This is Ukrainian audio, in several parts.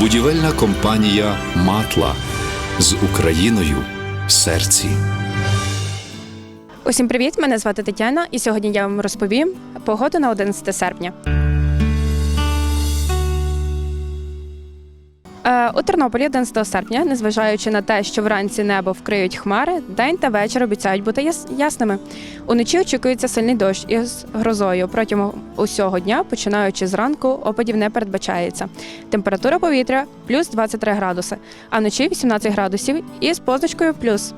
Будівельна компанія Матла з Україною в серці. Усім привіт! Мене звати Тетяна, і сьогодні я вам розповім погоду на 11 серпня. У Тернополі 11 серпня, незважаючи на те, що вранці небо вкриють хмари, день та вечір обіцяють бути ясними. Уночі очікується сильний дощ із грозою. Протягом усього дня, починаючи зранку, опадів не передбачається. Температура повітря плюс 23 градуси, а вночі 18 градусів із позначкою плюс.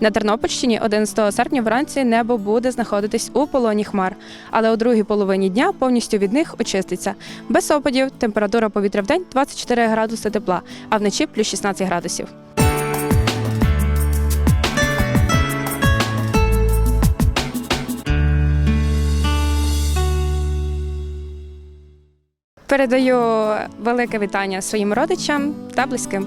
На Тернопільщині 11 серпня вранці небо буде знаходитись у полоні хмар, але у другій половині дня повністю від них очиститься. Без опадів температура повітря в день 24 градуси тепла, а вночі плюс 16 градусів. Передаю велике вітання своїм родичам та близьким.